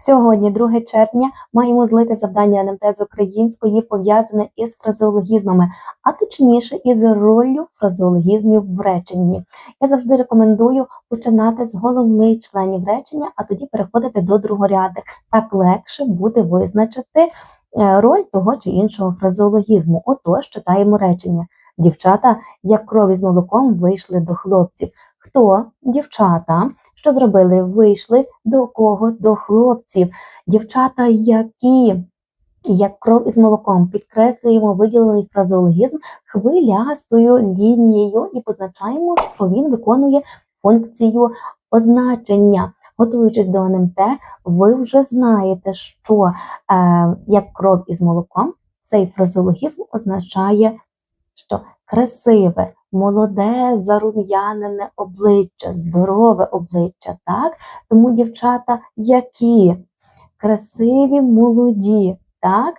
Сьогодні, 2 червня, маємо злити завдання НМТ з української, пов'язане із фразеологізмами, а точніше із роллю фразеологізмів в реченні. Я завжди рекомендую починати з головних членів речення, а тоді переходити до другорядних. Так легше буде визначити е, роль того чи іншого фразеологізму. Отож, читаємо речення. Дівчата, як кров із молоком, вийшли до хлопців. Хто? Дівчата. Що зробили? Вийшли до кого? До хлопців. Дівчата, які як кров із молоком, підкреслюємо виділений фразеологізм хвилястою лінією і позначаємо, що він виконує функцію означення. Готуючись до НМТ, ви вже знаєте, що е, як кров із молоком, цей фразеологізм означає, що красиве, молоде, зарум'янене обличчя, здорове обличчя. Так? Тому дівчата, які красиві, молоді, так?